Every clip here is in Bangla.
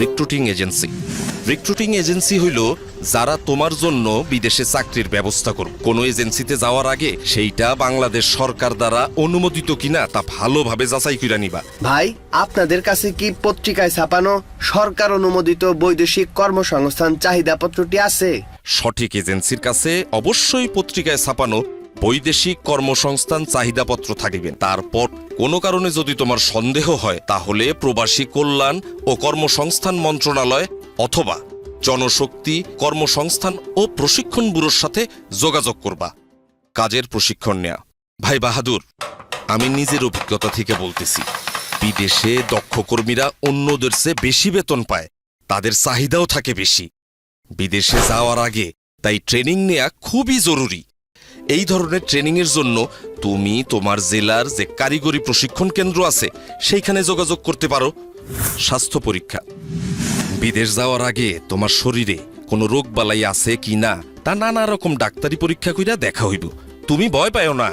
Recruiting agency. রিক্রুটিং এজেন্সি হইল যারা তোমার জন্য বিদেশে চাকরির ব্যবস্থা করবে কোনো এজেন্সিতে যাওয়ার আগে সেইটা বাংলাদেশ সরকার দ্বারা অনুমোদিত কিনা তা ভালোভাবে যাচাই করে নিবা। ভাই আপনাদের কাছে কি পত্রিকায় ছাপানো সরকার অনুমোদিত বৈদেশিক কর্মসংস্থান চাহিদা পত্রটি আছে? সঠিক এজেন্সির কাছে অবশ্যই পত্রিকায় ছাপানো বৈদেশিক কর্মসংস্থান চাহিদাপত্র থাকিবে তারপর কোনো কারণে যদি তোমার সন্দেহ হয়, তাহলে প্রবাসী কল্যাণ ও কর্মসংস্থান মন্ত্রণালয় অথবা জনশক্তি কর্মসংস্থান ও প্রশিক্ষণ ব্যুরোর সাথে যোগাযোগ করবা। কাজের প্রশিক্ষণ নেয়া। ভাই বাহাদুর, আমি নিজের অভিজ্ঞতা থেকে বলতেছি। বিদেশে দক্ষ কর্মীরা অন্যদের চেয়ে বেশি বেতন পায়। তাদের চাহিদাও থাকে বেশি। বিদেশে যাওয়ার আগে তাই ট্রেনিং নেয়া খুবই জরুরি। এই ধরনের ট্রেনিংয়ের জন্য তুমি তোমার জেলার যে কারিগরি প্রশিক্ষণ কেন্দ্র আছে, সেইখানে যোগাযোগ করতে পারো। স্বাস্থ্য পরীক্ষা। বিদেশ যাওয়ার আগে তোমার শরীরে কোনো রোগ বালাই আছে কি না, তা নানা রকম ডাক্তারি পরীক্ষা কইরা দেখা হইব। তুমি ভয় পাও না।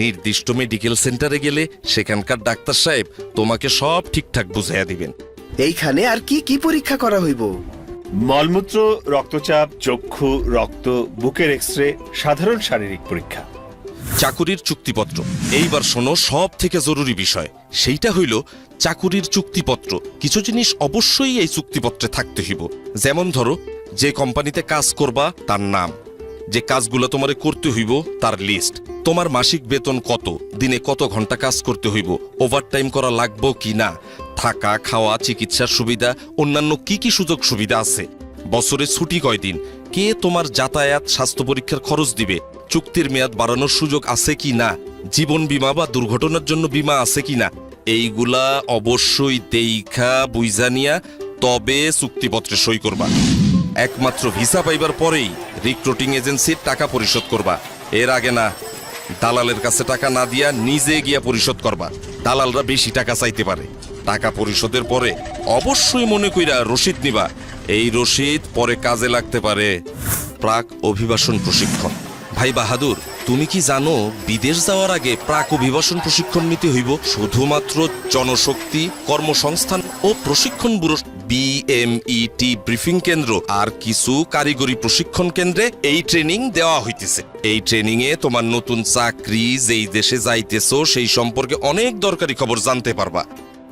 নির্দিষ্ট মেডিকেল সেন্টারে গেলে সেখানকার ডাক্তার সাহেব তোমাকে সব ঠিকঠাক বুঝাইয়া দিবেন। এইখানে আর কি কি পরীক্ষা করা হইব? মলমূত্র, রক্তচাপ, চক্ষু, রক্ত, বুকের এক্স সাধারণ শারীরিক পরীক্ষা। চাকুরির চুক্তিপত্র। এইবার শোনো সব থেকে জরুরি বিষয়। সেইটা হইল, চাকুরির চুক্তিপত্র। কিছু জিনিস অবশ্যই এই চুক্তিপত্রে থাকতে হইব। যেমন ধরো, যে কোম্পানিতে কাজ করবা, তার নাম। যে কাজগুলো তোমারে করতে হইব, তার লিস্ট তোমার মাসিক বেতন কত? দিনে কত ঘণ্টা কাজ করতে হইব? ওভারটাইম করা লাগবো কি না? থাকা, খাওয়া, চিকিৎসার সুবিধা, অন্যান্য কি কি সুযোগ সুবিধা আছে? বছরে ছুটি কয়দিন কে তোমার যাতায়াত, স্বাস্থ্য পরীক্ষার খরচ দিবে? চুক্তির মেয়াদ বাড়ানোর সুযোগ আছে কি না? জীবন বীমা বা দুর্ঘটনার জন্য বীমা আছে কি না? এইগুলা অবশ্যই দেইখা বুইজানিয়া তবে চুক্তিপত্রে সই করবা। একমাত্র ভিসা পাইবার পরেই রিক্রুটিং এজেন্সির টাকা পরিশোধ করবা। এর আগে না, দালালের কাছে টাকা না দিয়া নিজে গিয়া পরিশোধ করবা। দালালরা বেশি টাকা চাইতে পারে। টাকা পরিশোধের পরে অবশ্যই মনে কইরা রসিদ নিবা। এই রসিদ পরে কাজে লাগতে পারে প্রাক অভিবাসন প্রশিক্ষণ। ভাই বাহাদুর, তুমি কি জানো বিদেশ যাওয়ার আগে প্রাক অভিবাসন প্রশিক্ষণ নিতে হইব? শুধুমাত্র জনশক্তি, কর্মসংস্থান ও প্রশিক্ষণ ব্যুরো বিএমইটি ব্রিফিং কেন্দ্র আর কিছু কারিগরি প্রশিক্ষণ কেন্দ্রে এই ট্রেনিং দেওয়া হইতেছে। এই ট্রেনিং এ তোমার নতুন চাকরি, যেই দেশে যাইতেছো, সেই সম্পর্কে অনেক দরকারি খবর জানতে পারবা।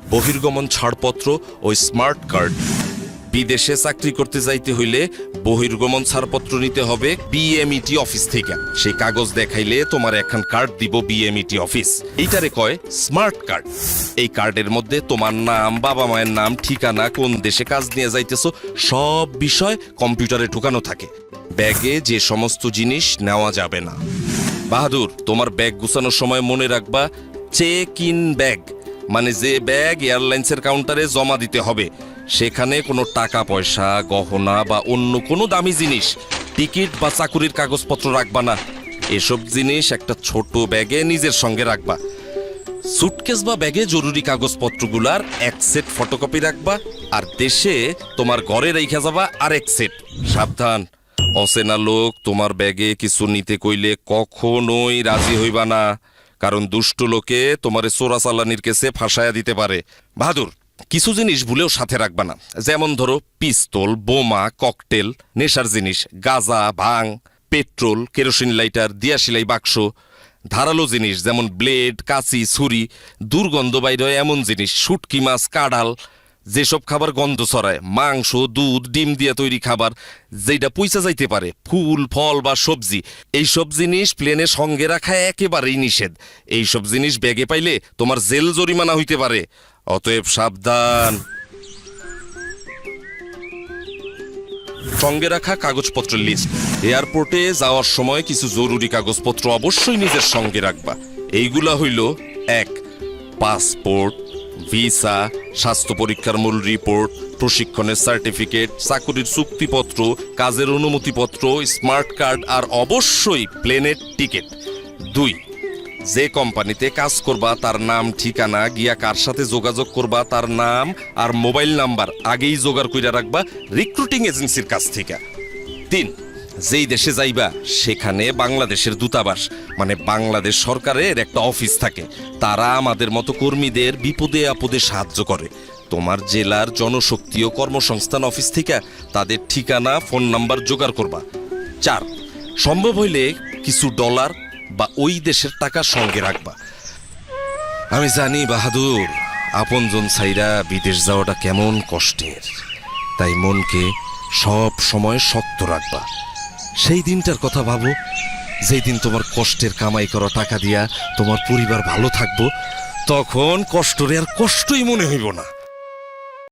বহির্গমন ছাড়পত্র ও স্মার্ট কার্ড বিদেশে চাকরি করতে যাইতে হইলে বহির্গমন ছাড়পত্র নিতে হবে বিএমইটি অফিস থেকে। সেই কাগজ দেখাইলে তোমার একখান কার্ড দিব বিএমইটি অফিস। এইটারে কয় স্মার্ট কার্ড এই কার্ডের মধ্যে তোমার নাম, বাবা মায়ের নাম, ঠিকানা, কোন দেশে কাজ নিয়ে যাইতেছো, সব বিষয় কম্পিউটারে ঢুকানো থাকে। ব্যাগে যে সমস্ত জিনিস নেওয়া যাবে না। বাহাদুর, তোমার ব্যাগ গুছানোর সময় মনে রাখবা চেক ইন ব্যাগ মানে যে ব্যাগ এয়ারলাইন্সের কাউন্টারে জমা দিতে হবে, সেখানে কোনো টাকা পয়সা গহনা বা অন্য কোনো দামি জিনিস, টিকিট বা চাকুরির কাগজপত্র রাখবা না। এসব জিনিস একটা ছোট ব্যাগে নিজের সঙ্গে রাখবা। সুটকেস বা ব্যাগে জরুরি কাগজপত্রগুলার এক সেট ফটোকপি রাখবা, আর দেশে তোমার ঘরে রেখা যাবা আর এক সেট। সাবধান। অচেনা লোক তোমার ব্যাগে কিছু নিতে কইলে কখনোই রাজি হইবা না। কারণ দুষ্ট লোকে তোমারে চোরাচালানির কেসে ফাঁসায়া দিতে পারে। বাহাদুর, কিছু জিনিস ভুলেও সাথে রাখবা না। যেমন ধরো, পিস্তল, বোমা, ককটেল, নেশার জিনিস, গাজা, ভাং, পেট্রোল, কেরোসিন লাইটার, দিয়া দিয়াশিলাই বাক্স, ধারালো জিনিস যেমন ব্লেড, কাঁচি, ছুরি, দুর্গন্ধ বাইরে এমন জিনিস, শুটকি মাছ, কাঁড়াল যেসব খাবার গন্ধ ছড়ায়, মাংস, দুধ, ডিম দিয়ে তৈরি খাবার যেটা পয়সা যাইতে পারে, ফুল, ফল বা সবজি এই সব জিনিস প্লেনে সঙ্গে রাখা একেবারেই নিষেধ। এই সব জিনিস ব্যাগে পাইলে তোমার জেল জরিমানা হইতে পারে। অতএব সাবধান। সঙ্গে রাখা কাগজপত্রের লিস্ট এয়ারপোর্টে যাওয়ার সময় কিছু জরুরি কাগজপত্র অবশ্যই নিজের সঙ্গে রাখবা। এইগুলা হইল, এক, পাসপোর্ট ভিসা, স্বাস্থ্য পরীক্ষার মূল রিপোর্ট, প্রশিক্ষণের সার্টিফিকেট, চাকুরির চুক্তিপত্র, কাজের অনুমতিপত্র, স্মার্ট কার্ড আর অবশ্যই প্লেনের টিকিট। দুই, যে কোম্পানিতে কাজ করবা তার নাম, ঠিকানা, গিয়া কার সাথে যোগাযোগ করবা তার নাম আর মোবাইল নাম্বার আগেই জোগাড় কইরা রাখবা রিক্রুটিং এজেন্সির কাছ থেকে। তিন যেই দেশে যাইবা, সেখানে বাংলাদেশের দূতাবাস মানে বাংলাদেশ সরকারের একটা অফিস থাকে। তারা আমাদের মতো কর্মীদের বিপদে আপদে সাহায্য করে। তোমার জেলার জনশক্তি ও কর্মসংস্থান অফিস থেকে তাদের ঠিকানা, ফোন নাম্বার জোগাড় করবা। চার, সম্ভব হইলে কিছু ডলার বা ওই দেশের টাকা সঙ্গে রাখবা। আমি জানি, বাহাদুর, আপনজন সাইরা বিদেশ যাওয়াটা কেমন কষ্টের। তাই মনকে সব সময় শক্ত রাখবা। সেই দিনটার কথা ভাবো। যেই দিন তোমার কষ্টের কামাই করা টাকা দিয়া তোমার পরিবার ভালো থাকব, তখন কষ্টরে আর কষ্টই মনে হইব না।